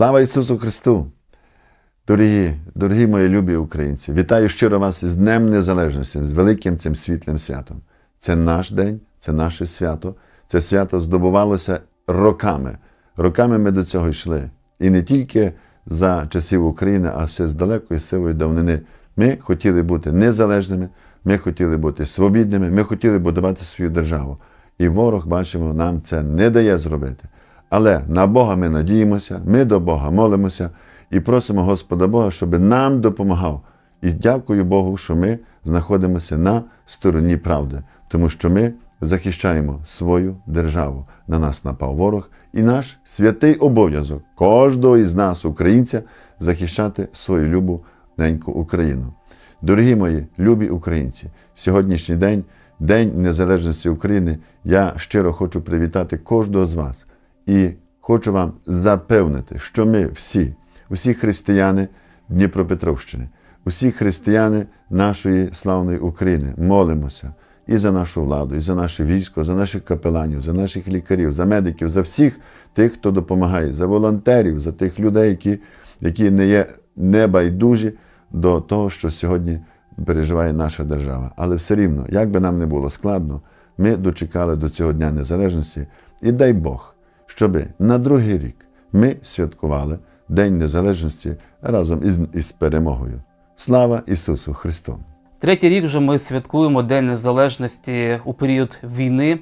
Слава Ісусу Христу! Дорогі, дорогі мої любі українці, вітаю щиро вас з Днем Незалежності, з великим цим світлим святом. Це наш день, це наше свято. Це свято здобувалося роками. Роками ми до цього йшли. І не тільки за часів України, а ще з далекої сивої давнини. Ми хотіли бути незалежними, ми хотіли бути свобідними, ми хотіли будувати свою державу. І ворог, бачимо, нам це не дає зробити. Але на Бога ми надіємося, ми до Бога молимося і просимо Господа Бога, щоб нам допомагав. І дякую Богу, що ми знаходимося на стороні правди, тому що ми захищаємо свою державу. На нас напав ворог, і наш святий обов'язок кожного із нас, українця, захищати свою любу неньку Україну. Дорогі мої любі українці, сьогоднішній день, День Незалежності України, я щиро хочу привітати кожного з вас і хочу вам запевнити, що ми всі, усі християни Дніпропетровщини, усі християни нашої славної України молимося і за нашу владу, і за наше військо, за наших капеланів, за наших лікарів, за медиків, за всіх тих, хто допомагає, за волонтерів, за тих людей, які, які не є небайдужі до того, що сьогодні переживає наша держава. Але все рівно, як би нам не було складно, ми дочекали до цього Дня Незалежності, і дай Бог, щоб на другий рік ми святкували День Незалежності разом із, із перемогою. Слава Ісусу Христу! Третій рік вже ми святкуємо День Незалежності у період війни,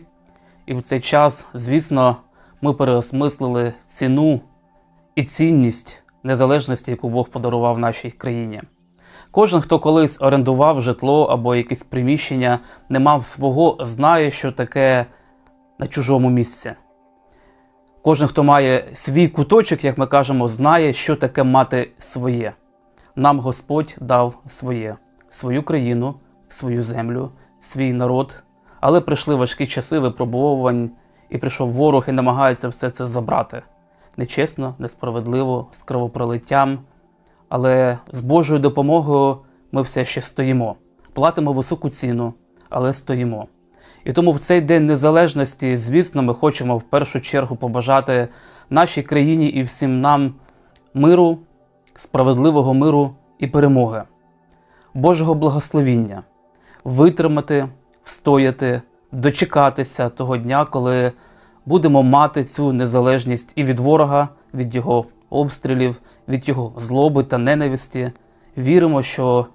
і в цей час, звісно, ми переосмислили ціну і цінність незалежності, яку Бог подарував нашій країні. Кожен, хто колись орендував житло або якесь приміщення, не мав свого, знає, що таке на чужому місці. Кожен, хто має свій куточок, як ми кажемо, знає, що таке мати своє. Нам Господь дав своє, свою країну, свою землю, свій народ. Але прийшли важкі часи випробовувань, і прийшов ворог і намагається все це забрати. Нечесно, несправедливо, з кровопролиттям. Але з Божою допомогою ми все ще стоїмо. Платимо високу ціну, але стоїмо. І тому в цей день незалежності, звісно, ми хочемо в першу чергу побажати нашій країні і всім нам миру, справедливого миру і перемоги, Божого благословіння, витримати, встояти, дочекатися того дня, коли будемо мати цю незалежність і від ворога, від його обстрілів, від його злоби та ненависті. Віримо, що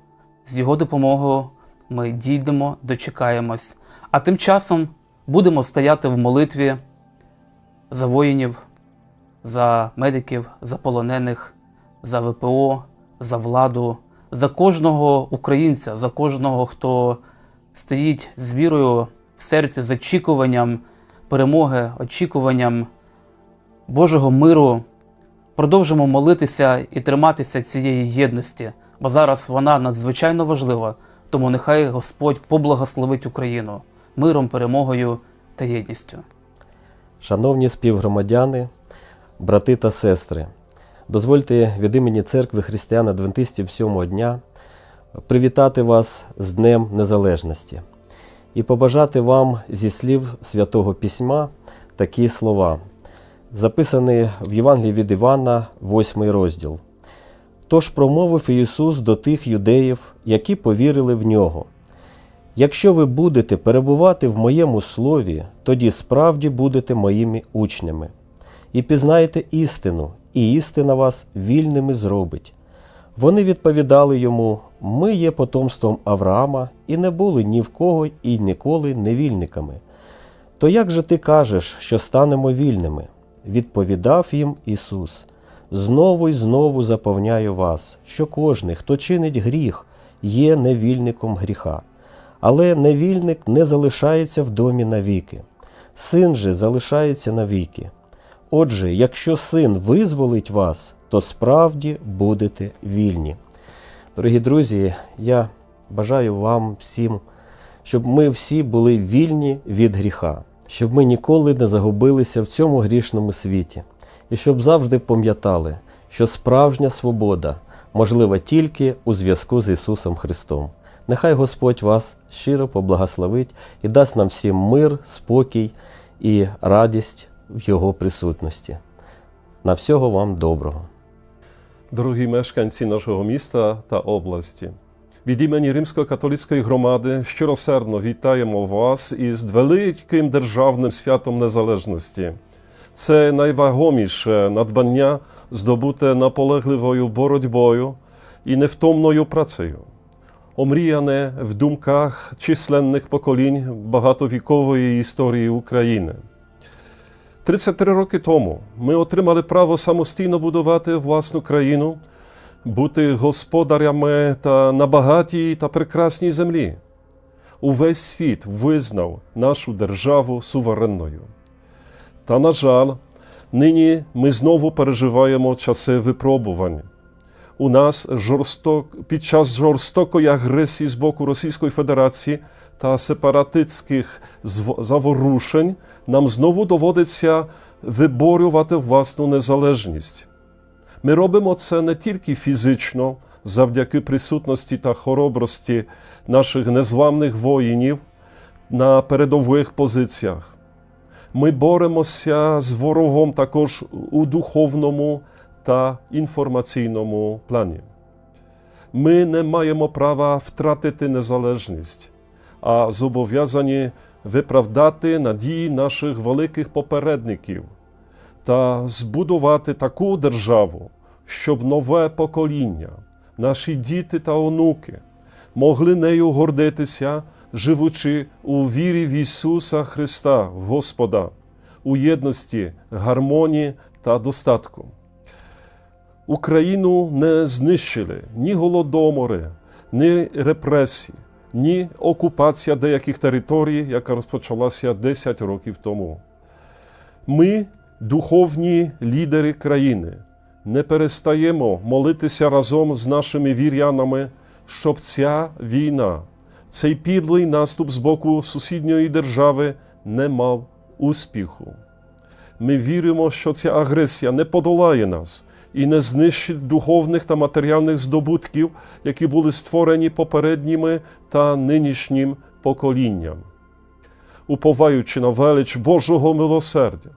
з його допомогою ми дійдемо, дочекаємось. А тим часом будемо стояти в молитві за воїнів, за медиків, за полонених, за ВПО, за владу, за кожного українця, за кожного, хто стоїть з вірою в серці, з очікуванням перемоги, очікуванням Божого миру. Продовжимо молитися і триматися цієї єдності, бо зараз вона надзвичайно важлива. Тому нехай Господь поблагословить Україну миром, перемогою та єдністю. Шановні співгромадяни, брати та сестри, дозвольте від імені церкви християн адвентистів сьомого дня привітати вас з Днем Незалежності і побажати вам зі слів Святого Письма такі слова, записані в Євангелії від Івана, 8 розділ. Тож промовив Ісус до тих юдеїв, які повірили в нього. Якщо ви будете перебувати в моєму слові, тоді справді будете моїми учнями, і пізнаєте істину, і істина вас вільними зробить. Вони відповідали йому: Ми є потомством Авраама і не були ні в кого і ніколи невільниками. То як же ти кажеш, що станемо вільними? Відповідав їм Ісус. Знову й знову запевняю вас, що кожний, хто чинить гріх, є невільником гріха. Але невільник не залишається в домі навіки, син же залишається навіки. Отже, якщо син визволить вас, то справді будете вільні. Дорогі друзі, я бажаю вам всім, щоб ми всі були вільні від гріха, щоб ми ніколи не загубилися в цьому грішному світі, і щоб завжди пам'ятали, що справжня свобода можлива тільки у зв'язку з Ісусом Христом. Нехай Господь вас щиро поблагословить і дасть нам всім мир, спокій і радість в Його присутності. На всього вам доброго. дорогі мешканці нашого міста та області. Від імені Римсько-католицької громади щиросердно вітаємо вас із великим державним святом незалежності. Це найвагоміше надбання, здобуте наполегливою боротьбою і невтомною працею, омріяне в думках численних поколінь багатовікової історії України. 33 роки тому ми отримали право самостійно будувати власну країну, бути господарями та на багатій та прекрасній землі. Увесь світ визнав нашу державу суверенною. Та, на жаль, нині ми знову переживаємо часи випробувань. У нас жорсток, під час жорстокої агресії з боку Російської Федерації та сепаратистських заворушень нам знову доводиться виборювати власну незалежність. Ми робимо це не тільки фізично, завдяки присутності та хоробрості наших незламних воїнів на передових позиціях. Ми боремося з ворогом також у духовному та інформаційному плані. Ми не маємо права втратити незалежність, а зобов'язані виправдати надії наших великих попередників та збудувати таку державу, щоб нове покоління, наші діти та онуки могли нею гордитися, живучи у вірі в Ісуса Христа, Господа, у єдності, гармонії та достатку. Україну не знищили ні голодомори, ні репресії, ні окупація деяких територій, яка розпочалася 10 років тому. Ми, духовні лідери країни, не перестаємо молитися разом з нашими вірянами, щоб ця війна, цей підлий наступ з боку сусідньої держави не мав успіху. Ми віримо, що ця агресія не подолає нас і не знищить духовних та матеріальних здобутків, які були створені попередніми та нинішнім поколінням. Уповаючи на велич Божого милосердя,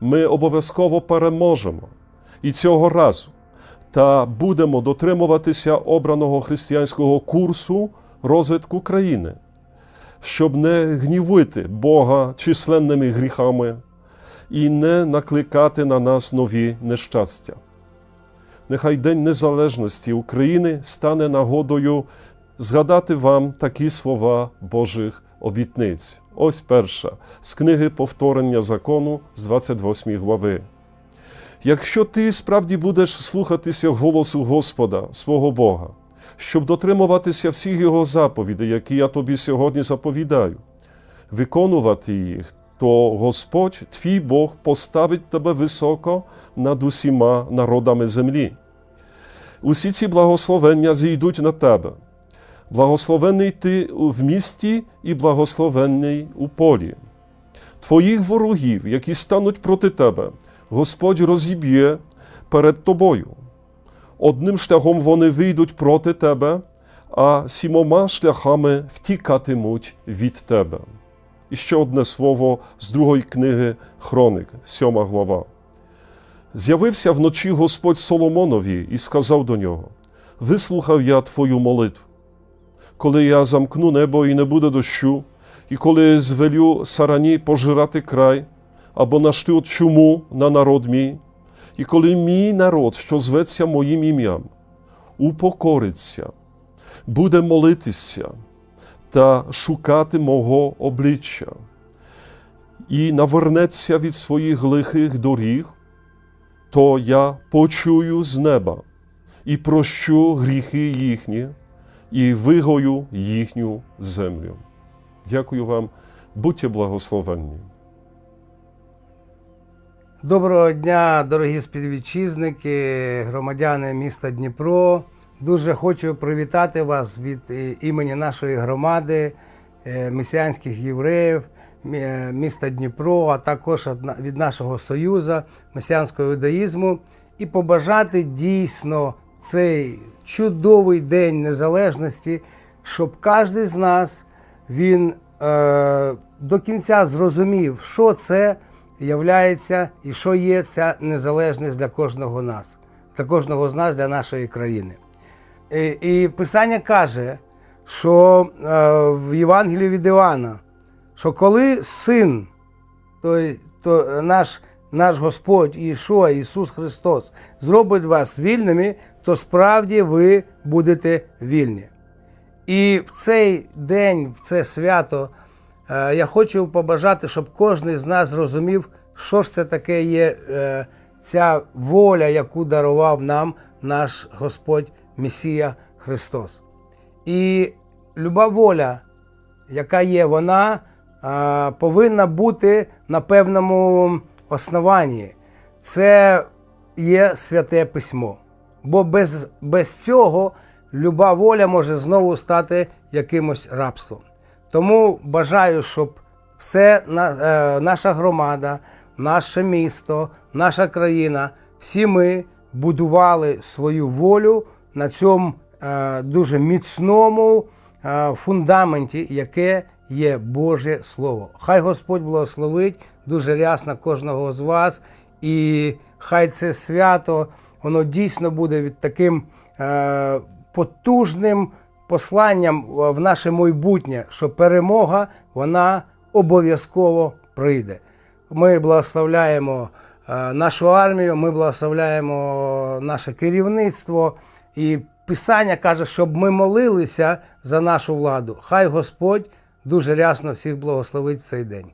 ми обов'язково переможемо і цього разу та будемо дотримуватися обраного християнського курсу розвитку країни, щоб не гнівити Бога численними гріхами і не накликати на нас нові нещастя. Нехай День Незалежності України стане нагодою згадати вам такі слова Божих обітниць. Ось перша з книги повторення закону з 28 глави. Якщо ти справді будеш слухатися голосу Господа, свого Бога, щоб дотримуватися всіх Його заповідей, які я тобі сьогодні заповідаю, виконувати їх, то Господь, твій Бог, поставить тебе високо над усіма народами землі. Усі ці благословення зійдуть на тебе. Благословений ти в місті і благословений у полі. Твоїх ворогів, які стануть проти тебе, Господь розіб'є перед тобою. Одним шляхом вони вийдуть проти тебе, а сімома шляхами втікатимуть від тебе. І ще одне слово з другої книги Хроник, сьома глава. З'явився вночі Господь Соломонові і сказав до нього: Вислухав я твою молитву. Коли я замкну небо і не буде дощу, і коли звелю сарані пожирати край, або нашлю чуму на народ мій, і коли мій народ, що зветься моїм ім'ям, упокориться, буде молитися та шукати мого обличчя, і навернеться від своїх лихих доріг, то я почую з неба і прощу гріхи їхні, і вигою їхню землю. Дякую вам, будьте благословенні. Доброго дня, дорогі співвітчизники, громадяни міста Дніпро. Дуже хочу привітати вас від е, імені нашої громади, е, месіанських євреїв, е, міста Дніпро, а також від нашого союзу месіанського юдаїзму і побажати дійсно цей чудовий день незалежності, щоб кожен з нас він е, до кінця зрозумів, що це являється і що є ця незалежність для кожного нас. для кожного з нас, для нашої країни. І, і Писання каже, що е, в Євангелії від Івана, що коли син, то, то наш, наш Господь Ішуа, Ісус Христос, зробить вас вільними, то справді ви будете вільні. І в цей день, в це свято, я хочу побажати, щоб кожен з нас зрозумів, що ж це таке є е, ця воля, яку дарував нам наш Господь Месія Христос. І люба воля, яка є, вона а, повинна бути на певному основанні. Це є святе письмо. Бо без, без цього люба воля може знову стати якимось рабством. Тому бажаю, щоб все е, наша громада, наше місто, наша країна, всі ми будували свою волю на цьому е, дуже міцному е, фундаменті, яке є Боже Слово. Хай Господь благословить дуже рясно кожного з вас, і хай це свято воно дійсно буде від таким потужним посланням в наше майбутнє, що перемога вона обов'язково прийде. Ми благословляємо е, нашу армію, ми благословляємо наше керівництво. І Писання каже, щоб ми молилися за нашу владу. Хай Господь дуже рясно всіх благословить цей день.